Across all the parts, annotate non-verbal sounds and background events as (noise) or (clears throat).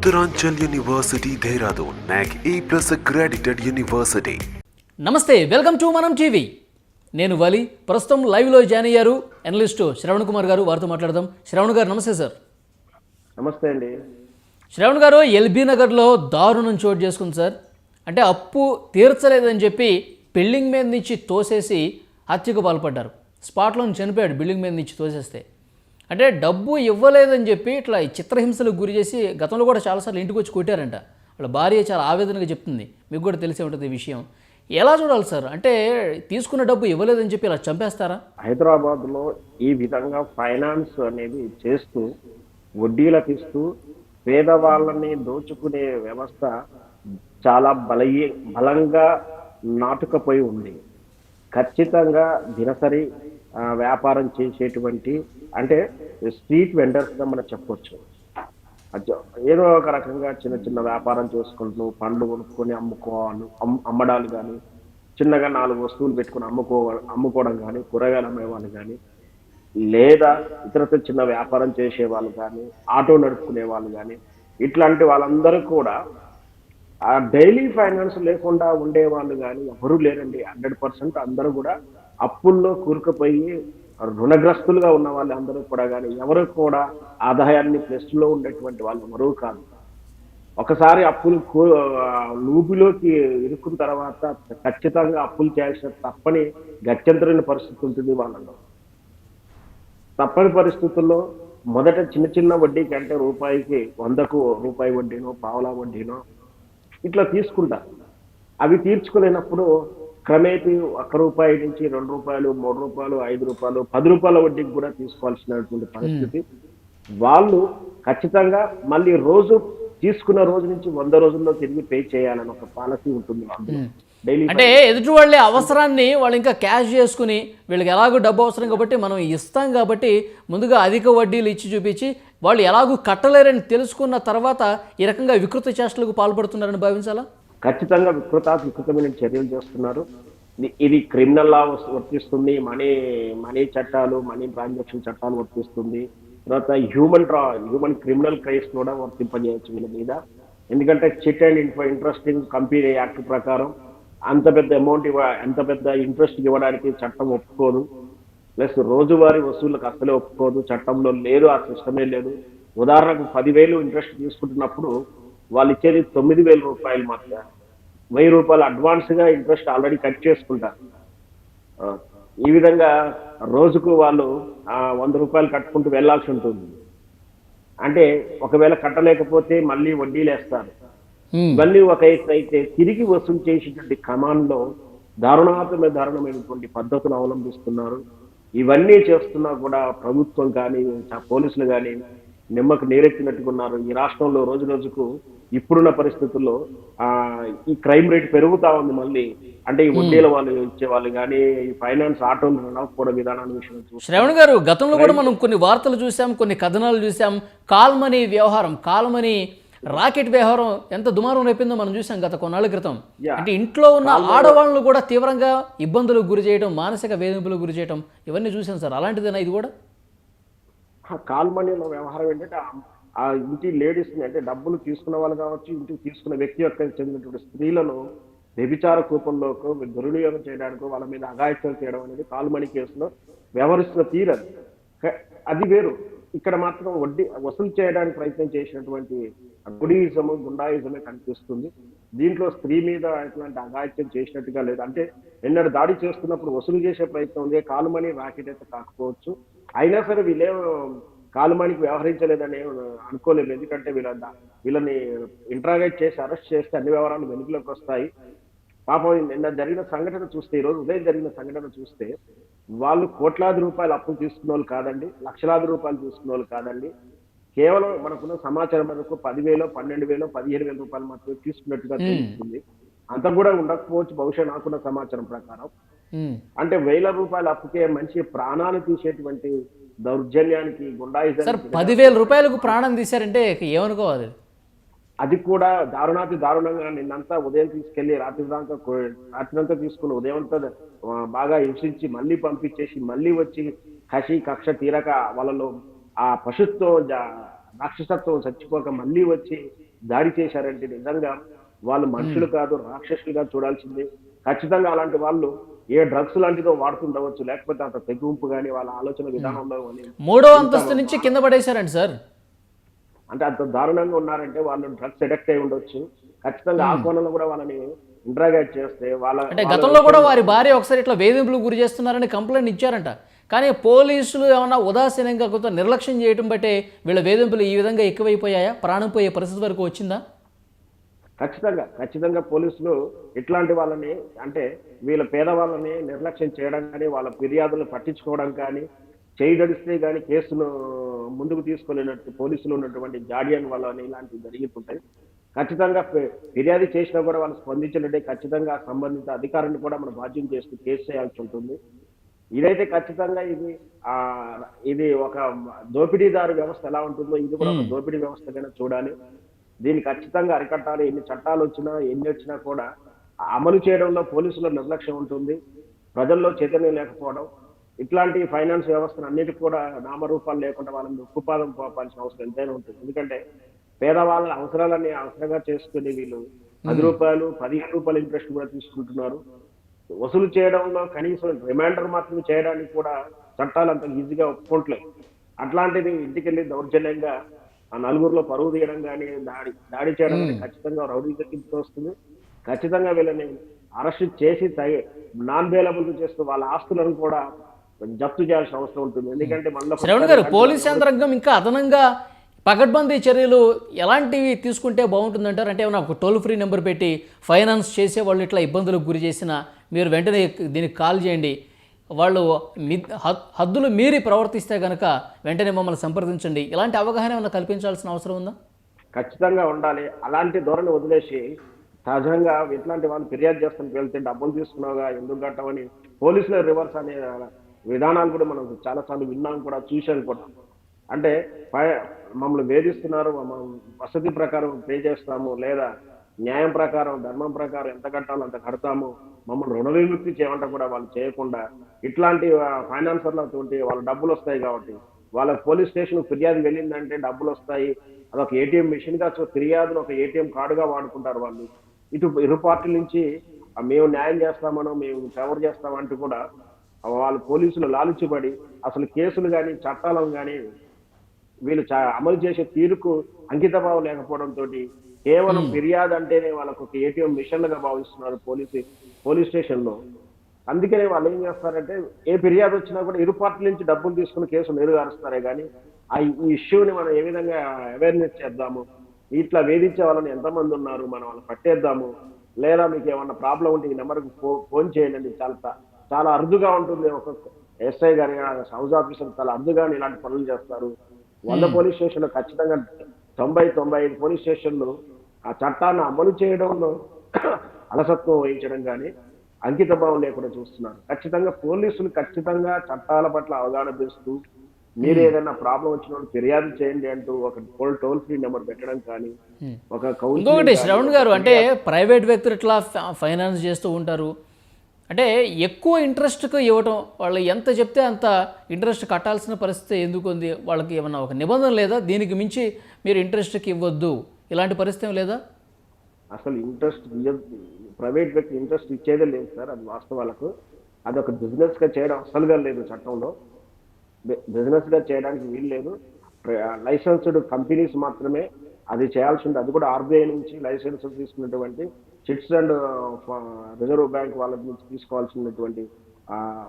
Uttaranchal University, Dehradun, NAC A plus accredited university. నమస్తే welcome to Manam TV నేను వలి ప్రస్తుతం లైవ్లో జాయిన్ అయ్యారు అనలిస్టు శ్రవణ్ కుమార్ గారు వారితో మాట్లాడదాం. శ్రవణ్ గారు నమస్తే సార్ నమస్తే అండి. శ్రవణ్ గారు ఎల్బీ నగర్లో దారుణం చోటు చేసుకుంది సార్ అంటే అప్పు తీర్చలేదని చెప్పి బిల్డింగ్ మీద నుంచి తోసేసి హత్యకు పాల్పడ్డారు. స్పాట్లో చనిపోయాడు బిల్డింగ్ మీద నుంచి తోసేస్తే. అంటే డబ్బు ఇవ్వలేదని చెప్పి ఇట్లా ఈ చిత్రహింసలకు గురి చేసి గతంలో కూడా చాలాసార్లు ఇంటికి వచ్చి కొట్టారంట. వాళ్ళ భార్య చాలా ఆవేదనగా చెప్తుంది. మీకు కూడా తెలిసే ఉంటుంది ఈ విషయం. ఎలా చూడాలి సార్? అంటే తీసుకున్న డబ్బు ఇవ్వలేదని చెప్పి ఇలా చంపేస్తారా? హైదరాబాద్లో ఈ విధంగా ఫైనాన్స్ అనేది చేస్తూ వడ్డీలకు ఇస్తూ పేదవాళ్ళని దోచుకునే వ్యవస్థ చాలా బలయ బలంగా నాటుకపోయి ఉంది. ఖచ్చితంగా దినసరి వ్యాపారం చేసేటువంటి అంటే స్ట్రీట్ వెండర్స్గా మనం చెప్పొచ్చు. ఏదో ఒక రకంగా చిన్న చిన్న వ్యాపారం చేసుకుంటూ పండ్లు కొనుక్కొని అమ్ముకోవాలి అమ్మడాలు కానీ చిన్నగా నాలుగు వస్తువులు పెట్టుకొని అమ్ముకో అమ్ముకోవడం కానీ కూరగాయలు అమ్మేవాళ్ళు కానీ లేదా ఇతరతో చిన్న వ్యాపారం చేసే వాళ్ళు కానీ ఆటో నడుపుకునే వాళ్ళు కానీ ఇట్లాంటి వాళ్ళందరూ కూడా ఆ డైలీ ఫైనాన్స్ లేకుండా ఉండే వాళ్ళు కానీ ఎవరూ లేరండి. హండ్రెడ్ పర్సెంట్ అందరూ కూడా అప్పుల్లో కూరుకుపోయి రుణగ్రస్తులుగా ఉన్న వాళ్ళందరూ కూడా కానీ ఎవరు కూడా ఆదాయాన్ని ప్లస్లో ఉండేటువంటి వాళ్ళు ఎవరూ కాదు. ఒకసారి అప్పులు కూ- లూబిలోకి ఇరుక్కున్న తర్వాత ఖచ్చితంగా అప్పులు చేయాల్సిన తప్పని గత్యంతరైన పరిస్థితి ఉంటుంది వాళ్ళలో. తప్పని పరిస్థితుల్లో మొదట చిన్న చిన్న వడ్డీకి అంటే రూపాయికి వందకు రూపాయి వడ్డీనో పావలా వడ్డీనో ఇట్లా తీసుకుంటారు. అవి తీర్చుకోలేనప్పుడు క్రమేపీ ఒక్క రూపాయి నుంచి రెండు రూపాయలు మూడు రూపాయలు ఐదు రూపాయలు పది రూపాయల వడ్డీకి కూడా తీసుకోవాల్సినటువంటి పరిస్థితి. వాళ్ళు ఖచ్చితంగా మళ్ళీ రోజు తీసుకున్న రోజు నుంచి వంద రోజుల్లో తిరిగి పే చేయాలని ఒక పాలసీ ఉంటుంది డైలీ అంటే ఎదుటి వాళ్ళే అవసరాన్ని వాళ్ళు ఇంకా క్యాష్ చేసుకుని వీళ్ళకి ఎలాగో డబ్బు అవసరం కాబట్టి మనం ఇస్తాం కాబట్టి ముందుగా అధిక వడ్డీలు ఇచ్చి చూపించి వాళ్ళు ఎలాగూ కట్టలేరని తెలుసుకున్న తర్వాత ఈ రకంగా వికృత చేష్టలకు పాల్పడుతున్నారని భావించాలా? ఖచ్చితంగా వికృత చర్యలు చేస్తున్నారు. ఇది- క్రిమినల్ లా వర్తిస్తుంది. మనీ మనీ చట్టాలు మనీ ట్రాన్సాక్షన్ చట్టాలు వర్తిస్తుంది. తర్వాత హ్యూమన్ ట్రా హ్యూమన్ క్రిమినల్ క్రైస్ కూడా వర్తింపజేయచ్చు వీళ్ళ మీద. ఎందుకంటే chit and interesting company act ప్రకారం అంత పెద్ద అమౌంట్ ఇవ్వ ఎంత పెద్ద ఇంట్రెస్ట్ ఇవ్వడానికి చట్టం ఒప్పుకోదు. ప్లస్ రోజువారీ వసూళ్ళకి అసలే ఒప్పుకోదు. చట్టంలో లేదు ఆ సిస్టమే లేదు. ఉదాహరణకు పదివేలు ఇంట్రెస్ట్ తీసుకుంటున్నప్పుడు వాళ్ళు ఇచ్చేది తొమ్మిది వేల రూపాయలు మాత్రమే. వెయ్యి రూపాయలు అడ్వాన్స్గా ఇంట్రెస్ట్ ఆల్రెడీ కట్ చేసుకుంటారు. ఈ విధంగా రోజుకు వాళ్ళు ఆ, వంద రూపాయలు కట్టుకుంటూ వెళ్ళాల్సి ఉంటుంది. అంటే ఒకవేళ కట్టలేకపోతే మళ్ళీ వడ్డీలు వేస్తారు ఇవన్నీ ఒక అయితే తిరిగి వసూలు చేసేటువంటి క్రమంలో దారుణాత్మక దారుణమైనటువంటి పద్ధతులు అవలంబిస్తున్నారు. ఇవన్నీ చేస్తున్నా కూడా ప్రభుత్వం కానీ పోలీసులు కానీ నిమ్మకు నీరెత్తినట్టుకున్నారు ఈ రాష్ట్రంలో రోజు రోజుకు ఇప్పుడున్న పరిస్థితుల్లో ఆ ఈ క్రైమ్ రేట్ పెరుగుతా ఉంది మళ్ళీ. అంటే ఈ వడ్డీల వాళ్ళు ఇచ్చే వాళ్ళు కానీ ఈ ఫైనాన్స్ ఆటోలు నడవకపోవడం విధానాన్ని విషయం శ్రవణ్ గారు గతంలో కూడా మనం కొన్ని వార్తలు చూసాం కొన్ని కథనాలు చూసాం. కాల్మనీ వ్యవహారం కాల్మనీ రాకెట్ వ్యవహారం ఎంత దుమారం రేపిందో మనం చూసాం గత కొన్నాళ్ళ క్రితం. అంటే ఇంట్లో ఉన్న ఆడవాళ్ళను కూడా తీవ్రంగా ఇబ్బందులకు గురి చేయడం మానసిక వేధింపులకు గురి చేయడం ఇవన్నీ చూసాం సార్. అలాంటిదేనా ఇది కూడా? ఆ కాల్ మనీలో వ్యవహారం ఏంటంటే ఆ- ఇంటి లేడీస్ అంటే డబ్బులు తీసుకున్న వాళ్ళు కావచ్చు ఇంటికి తీసుకున్న వ్యక్తి యొక్క చెందినటువంటి స్త్రీలను వ్యభిచార కూపంలోకి దుర్వినియోగం చేయడానికో వాళ్ళ మీద అఘాయిత్యం చేయడం అనేది కాల్మణి కేసులో వ్యవహరిస్తున్న తీరు అది. అది వేరు. ఇక్కడ మాత్రం వడ్డీ వసూలు చేయడానికి ప్రయత్నం చేసినటువంటి గుడీయిజము గుండాయిజమే కనిపిస్తుంది. దీంట్లో స్త్రీ మీద ఎట్లాంటి అఘాయిత్యం చేసినట్టుగా లేదు. అంటే ఎన్నడూ దాడి చేస్తున్నప్పుడు వసూలు చేసే ప్రయత్నం ఉంది. కాలుమని రాకెట్ అయితే కాకపోవచ్చు అయినా సరే వీళ్ళేం కాలుమణికి వ్యవహరించలేదని అనుకోలేదు. ఎందుకంటే వీళ్ళ వీళ్ళని ఇంట్రాగేట్ చేసి అరెస్ట్ చేస్తే అన్ని వ్యవహారాలు వెలుగులోకి వస్తాయి. పాపం నిన్న జరిగిన సంఘటన చూస్తే ఈ రోజు ఉదయం జరిగిన సంఘటన చూస్తే వాళ్ళు కోట్లాది రూపాయలు అప్పులు తీసుకున్న వాళ్ళు కాదండి లక్షలాది రూపాయలు తీసుకున్న వాళ్ళు కాదండి. కేవలం మనకున్న సమాచారం మనకు పదివేలు పన్నెండు వేలు పదిహేను వేల రూపాయలు మాత్రమే తీసుకున్నట్టుగా తెలుస్తుంది. అంత కూడా ఉండకపోవచ్చు. బహుశా నాకున్న సమాచారం ప్రకారం. అంటే వేల రూపాయల అప్పుకే మనిషి ప్రాణాలు తీసేటువంటి దౌర్జన్యానికి సార్ గుండాయిజానికి పదివేల రూపాయలకు ప్రాణం తీశారంటే ఏమనుకోవాలి అది. కూడా దారుణాతి దారుణంగా నిన్నంతా ఉదయం తీసుకెళ్ళి రాత్రి దాకా రాత్రంతా తీసుకుని ఉదయం అంతా బాగా హింసించి మళ్ళీ పంపించేసి మళ్ళీ వచ్చి కసి కక్ష తీరక వాళ్ళలో ఆ పశుత్వం రాక్షసత్వం చచ్చిపోక మళ్ళీ వచ్చి దాడి చేశారంటే నిజంగా వాళ్ళు మనుషులు కాదు రాక్షసులుగా చూడాల్సింది. ఖచ్చితంగా అలాంటి వాళ్ళు ఏ డ్రగ్స్ లాంటిదో వాడుతుండవచ్చు లేకపోతే అంత తెగింపు కానీ వాళ్ళ ఆలోచన విధానంలో మూడో అంతస్తు నుంచి కింద పడేశారండి సార్. అంటే అంత దారుణంగా ఉన్నారంటే వాళ్ళు డ్రగ్స్ ఎడక్ట్ అయి ఉండొచ్చు. ఖచ్చితంగా ఆ కోణంలో కూడా వాళ్ళని ఇంట్రాగేట్ చేస్తే వాళ్ళ అంటే గతంలో కూడా వారి భార్య ఒకసారి ఇట్లా వేధింపులకు గురి చేస్తున్నారని కంప్లైంట్ ఇచ్చారంట. కానీ పోలీసులు ఏమన్నా ఉదాసీనంగా కొంత నిర్లక్ష్యం చేయడం బట్టే వీళ్ళ వేధింపులు ఈ విధంగా ఎక్కువైపోయాయా? ప్రాణం పోయే పరిస్థితి వరకు వచ్చిందా? ఖచ్చితంగా ఖచ్చితంగా పోలీసులు ఇట్లాంటి వాళ్ళని అంటే వీళ్ళ పేదవాళ్ళని నిర్లక్ష్యం చేయడం కానీ వాళ్ళ ఫిర్యాదులు పట్టించుకోవడం కానీ చేయదడిస్తే కానీ కేసును ముందుకు తీసుకెళ్ళినట్టు పోలీసులు ఉన్నటువంటి జాడియన్ వాళ్ళని ఇలాంటివి జరుగుతుంటాయి ఖచ్చితంగా ఫిర్యాదు చేసినా కూడా వాళ్ళు స్పందించినట్టే ఖచ్చితంగా సంబంధిత అధికారులను కూడా మనం బాధ్యం చేస్తూ కేసు చేయాల్సి ఉంటుంది. ఇదైతే ఖచ్చితంగా ఇది ఆ ఇది ఒక దోపిడీదారు వ్యవస్థ ఎలా ఉంటుందో ఇది కూడా ఒక దోపిడీ వ్యవస్థగానే చూడాలి. దీన్ని ఖచ్చితంగా అరికట్టాలి ఎన్ని చట్టాలు వచ్చినా ఎన్ని వచ్చినా కూడా అమలు చేయడంలో పోలీసుల నిర్లక్ష్యం ఉంటుంది ప్రజల్లో చైతన్యం లేకపోవడం ఇట్లాంటి ఫైనాన్స్ వ్యవస్థను అన్నిటికీ కూడా నామరూపాలు లేకుండా వాళ్ళని ఉక్కుపాదం పోపాల్సిన అవసరం ఎంతైనా ఉంటుంది. ఎందుకంటే పేదవాళ్ళ అవసరాలన్నీ అవసరంగా చేసుకుని వీళ్ళు పది రూపాయలు పదిహేను రూపాయల ఇంట్రెస్ట్ కూడా తీసుకుంటున్నారు. వసూలు చేయడంలో కనీసం రిమైండర్ మాత్రమే చేయడానికి కూడా చట్టాలు అంత ఈజీగా ఒప్పుకోవట్లేదు అట్లాంటిది ఇంటికి వెళ్ళి దౌర్జన్యంగా ఆ నలుగురిలో పరువు తీయడం కానీ దాడి దాడి చేయడం కానీ ఖచ్చితంగా రౌడీ కిందకి వస్తుంది. ఖచ్చితంగా వీళ్ళని అరెస్ట్ చేసి తగి నాన్ బెయిలబుల్ చేస్తూ వాళ్ళ ఆస్తులను కూడా జప్తు చేయాల్సిన అవసరం ఉంటుంది. ఎందుకంటే మనలో శ్రవణ్ గారు పోలీస్ యంత్రాంగం ఇంకా అదనంగా పకడ్బందీ చర్యలు ఎలాంటివి తీసుకుంటే బాగుంటుందంటారు? అంటే ఏమైనా ఒక టోల్ ఫ్రీ నెంబర్ పెట్టి ఫైనాన్స్ చేసే వాళ్ళు ఇట్లా ఇబ్బందులకు గురి చేసినా మీరు వెంటనే దీనికి కాల్ చేయండి. వాళ్ళు హద్దులు మీరి ప్రవర్తిస్తే కనుక వెంటనే మమ్మల్ని సంప్రదించండి. ఇలాంటి అవగాహన ఏమైనా కల్పించాల్సిన అవసరం ఉందా? ఖచ్చితంగా ఉండాలి. అలాంటి ధోరణి వదిలేసి సహజంగా ఇట్లాంటి వాళ్ళు ఫిర్యాదు చేస్తానికి వెళ్తే డబ్బులు తీసుకున్నావుగా ఎందుకు కట్టమని పోలీసులు రివర్స్ అనే విధానాలు కూడా మనం చాలాసార్లు విన్నాం కూడా చూశాను కూడా. అంటే మమ్మల్ని వేధిస్తున్నారు వసతి ప్రకారం పే చేస్తాము లేదా న్యాయం ప్రకారం ధర్మం ప్రకారం ఎంత కట్టాలో అంత కడతాము మమ్మల్ని రుణ విముక్తి చేయమంటే కూడా వాళ్ళు చేయకుండా ఇట్లాంటి ఫైనాన్సర్లతోటి వాళ్ళ డబ్బులు వస్తాయి కాబట్టి వాళ్ళ పోలీస్ స్టేషన్ ఫిర్యాదు వెళ్ళిందంటే డబ్బులు వస్తాయి అదొక ఏటీఎం మిషన్గా సో ఫిర్యాదును ఒక ఏటీఎం కార్డుగా వాడుకుంటారు వాళ్ళు. ఇటు ఇరు పార్టీల నుంచి మేము న్యాయం చేస్తామనో మేము ఫేవర్ చేస్తామంటూ కూడా వాళ్ళు పోలీసులు లాలుచిపడి అసలు కేసులు కానీ చట్టాలను కానీ వీళ్ళు అమలు చేసే తీరుకు అంకితభావం లేకపోవడంతో కేవలం ఫిర్యాదు అంటేనే వాళ్ళకు ఒక ఏటీఎం మిషన్లుగా భావిస్తున్నారు పోలీసు పోలీస్ స్టేషన్లో అందుకనే వాళ్ళు ఏం చేస్తారంటే ఏ ఫిర్యాదు వచ్చినా కూడా ఇరు పార్టీల నుంచి డబ్బులు తీసుకుని కేసు నెరుగారుస్తారే కానీ ఆ ఈ ఇష్యూని మనం ఏ విధంగా అవేర్నెస్ చేద్దాము? ఇట్లా వేధించే వాళ్ళని ఎంతమంది ఉన్నారు? మనం వాళ్ళని పట్టేద్దాము? లేదా మీకు ఏమన్నా ప్రాబ్లం ఉంటే ఈ నెంబర్కి ఫో ఫోన్ చేయండి చాలా చాలా అరుదుగా ఉంటుంది. ఒక ఎస్ఐ గారి హౌస్ ఆఫీసర్ చాలా అరుదుగా ఇలాంటి పనులు చేస్తారు. వంద పోలీస్ స్టేషన్లు ఖచ్చితంగా తొంభై తొంభై ఐదు పోలీస్ స్టేషన్లు ఆ చట్టాన్ని అమలు చేయడంలో (clears throat) అలసత్వం వహించడం కానీ అంకిత భావం లేకుండా చూస్తున్నారు. ఖచ్చితంగా పోలీసులు ఖచ్చితంగా చట్టాల పట్ల అవగాహన పెంచుతూ మీరు ఏదైనా ప్రాబ్లం వచ్చినప్పుడు ఫిర్యాదు చేయండి అంటూ ఒక టోల్ టోల్ ఫ్రీ నెంబర్ పెట్టడం కానీ ఒక ఇంకొకటి శ్రవణ్ గారు అంటే ప్రైవేట్ వ్యక్తులు ఇట్లా ఫైనాన్స్ చేస్తూ ఉంటారు? అంటే ఎక్కువ ఇంట్రెస్ట్కి ఇవ్వటం వాళ్ళు ఎంత చెప్తే అంత ఇంట్రెస్ట్ కట్టాల్సిన పరిస్థితి ఎందుకు ఉంది? వాళ్ళకి ఏమన్నా ఒక నిబంధన లేదా? దీనికి మించి మీరు ఇంట్రెస్ట్కి ఇవ్వద్దు. ఇలాంటి పరిస్థితి లేదా? అసలు ఇంట్రెస్ట్ ప్రైవేట్ వ్యక్తి ఇంట్రెస్ట్ ఇచ్చేదే లేదు సార్ అది వాస్తవాలకు. అది ఒక చేయడం అసలుగా లేదు చట్టంలో. బిజినెస్గా చేయడానికి వీలు లేదు. లైసెన్స్డ్ కంపెనీస్ మాత్రమే అది చేయాల్సి ఉంది అది కూడా ఆర్బీఐ నుంచి లైసెన్స్ తీసుకున్నటువంటి చిట్స్ అండ్ రిజర్వ్ బ్యాంక్ వాళ్ళ నుంచి తీసుకోవాల్సినటువంటి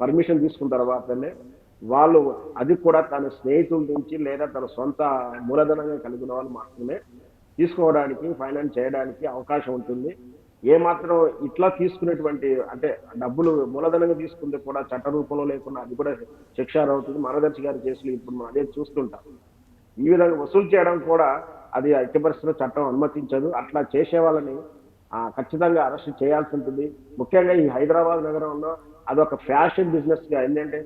పర్మిషన్ తీసుకున్న తర్వాతనే వాళ్ళు అది కూడా తన స్నేహితుల నుంచి లేదా తన సొంత మూలధనంగా కలిగిన వాళ్ళు మాత్రమే తీసుకోవడానికి ఫైనాన్స్ చేయడానికి అవకాశం ఉంటుంది. ఏ మాత్రం ఇట్లా తీసుకునేటువంటి అంటే డబ్బులు మూలధనంగా తీసుకుంటే కూడా చట్ట రూపంలో లేకుండా అది కూడా శిక్షార్హం అవుతుంది మనదర్శి గారి కేసులు ఇప్పుడు మనం అదే చూస్తుంటాం. ఈ విధంగా వసూలు చేయడం కూడా అది ఎట్టి పరిస్థితుల్లో చట్టం అనుమతించదు. అట్లా చేసే వాళ్ళని ఖచ్చితంగా అరెస్ట్ చేయాల్సి ఉంటుంది. ముఖ్యంగా ఈ హైదరాబాద్ నగరంలో అదొక ఫ్యాషన్ బిజినెస్గా ఏంటంటే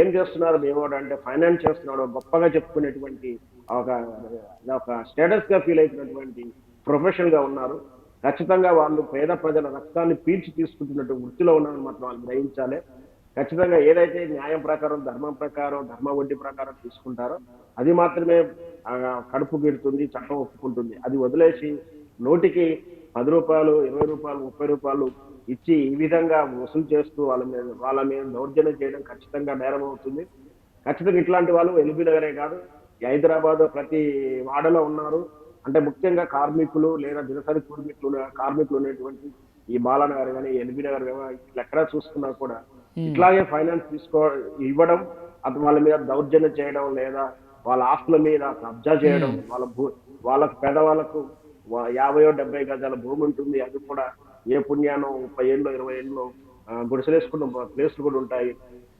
ఏం చేస్తున్నారు మేము అంటే ఫైనాన్స్ చేస్తున్నాడు గొప్పగా చెప్పుకునేటువంటి ఒక స్టేటస్గా ఫీల్ అయినటువంటి ప్రొఫెషనల్గా ఉన్నారు. ఖచ్చితంగా వాళ్ళు పేద ప్రజల రక్తాన్ని పీల్చి తీసుకుంటున్నట్టు వృత్తిలో ఉన్నారని మాత్రం వాళ్ళు గ్రహించాలి. ఖచ్చితంగా ఏదైతే న్యాయం ప్రకారం ధర్మం ప్రకారం ధర్మ వడ్డీ ప్రకారం తీసుకుంటారో అది మాత్రమే కడుపు గిడుతుంది చట్టం ఒప్పుకుంటుంది. అది వదిలేసి నోటికి పది రూపాయలు ఇరవై రూపాయలు ముప్పై రూపాయలు ఇచ్చి ఈ విధంగా వసూలు చేస్తూ వాళ్ళ మీద వాళ్ళ మీద దౌర్జన్యం చేయడం ఖచ్చితంగా నేరం అవుతుంది. ఖచ్చితంగా ఇట్లాంటి వాళ్ళు ఎల్బీ నగరే కాదు హైదరాబాద్ ప్రతి వాడలో ఉన్నారు. అంటే ముఖ్యంగా కార్మికులు లేదా దినసరి కార్మికులు కార్మికులు ఉన్నటువంటి ఈ బాలానగర్ కానీ ఎల్బీ నగర్ ఇట్లా ఎక్కడ చూసుకున్నా కూడా ఇట్లాగే ఫైనాన్స్ తీసుకో ఇవ్వడం అది వాళ్ళ మీద దౌర్జన్యం చేయడం లేదా వాళ్ళ ఆస్తుల మీద కబ్జా చేయడం వాళ్ళ భూ వాళ్ళకు పేదవాళ్ళకు యాభైయో డెబ్బై గజాల భూమి ఉంటుంది. అది కూడా ఏ పుణ్యానో ముప్పై ఏళ్ళు ఇరవై ఏళ్ళు గుడిసెలేసుకున్న ప్లేస్లు కూడా ఉంటాయి.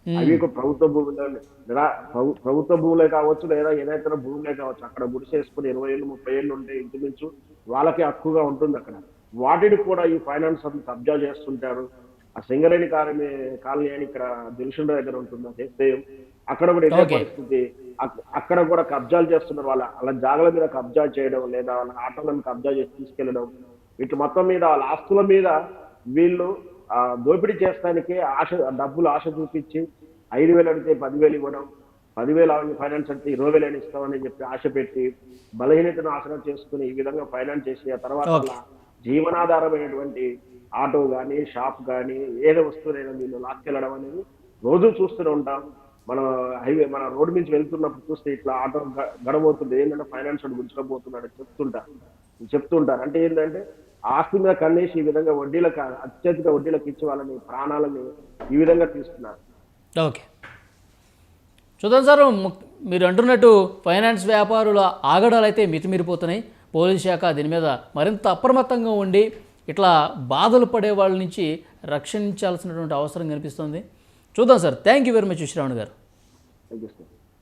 అవి ప్రభుత్వ భూములు ప్రభుత్వ భూములే కావచ్చు లేదా ఏదైతే భూములే కావచ్చు అక్కడ గుడిసేసుకుని ఇరవై ఏళ్ళు ముప్పై ఏళ్ళు ఉంటే ఇంచుమించు వాళ్ళకి హక్కుగా ఉంటుంది అక్కడ. వాటిని కూడా ఈ ఫైనాన్స్ అంతా కబ్జా చేస్తుంటారు. ఆ సింగరేణి కాలనీ కాలనీ అని ఇక్కడ దిల్షుండ దగ్గర ఉంటుంది ఆ చేస్తే అక్కడ కూడా ఇదే. పరిస్థితి. అక్- అక్కడ కూడా కబ్జాలు చేస్తున్నారు వాళ్ళ వాళ్ళ జాగల మీద కబ్జా చేయడం లేదా వాళ్ళ ఆటోలను కబ్జా చేసి తీసుకెళ్ళడం వీటి మొత్తం మీద వాళ్ళ ఆస్తుల మీద వీళ్ళు దోపిడీ చేస్తానికి ఆశ డబ్బులు ఆశ చూపించి ఐదు వేలు అడిగితే పదివేలు ఇవ్వడం పదివేలు అవన్నీ ఫైనాన్స్ అంటే ఇరవై వేలు ఇస్తామని చెప్పి ఆశ పెట్టి బలహీనతను ఆసనం చేసుకుని ఈ విధంగా ఫైనాన్స్ చేసి ఆ తర్వాత జీవనాధారమైనటువంటి ఆటో కానీ షాప్ కానీ ఏదో వస్తువునైనా వీళ్ళు లాక్కెళ్ళడం అనేది రోజు చూస్తూనే ఉంటాం. మన హైవే మన రోడ్డు నుంచి వెళ్తున్నప్పుడు చూస్తే ఇట్లా ఆటో గడబోతుంది ఏంటంటే ఫైనాన్స్ గుంజుకపోతున్నాడు చెప్తుంటారు చెప్తుంటారు. అంటే ఏంటంటే ఆస్తి మీద కన్నేసి ఈ విధంగా వడ్డీలకు అత్యధిక వడ్డీలకు ఇచ్చి వాళ్ళని ప్రాణాలని ఈ విధంగా తీస్తున్నారు. ఓకే. చూద్దాం సార్ మీరు అంటున్నట్టు ఫైనాన్స్ వ్యాపారుల ఆగడాలు అయితే మితిమీరిపోతున్నాయి. పోలీస్ శాఖ దీని మీద మరింత అప్రమత్తంగా ఉండి ఇట్లా బాధలు పడే వాళ్ళ నుంచి రక్షించాల్సినటువంటి అవసరం కనిపిస్తుంది. చూద్దాం sir thank you very much Shravan గారు. Thank you sir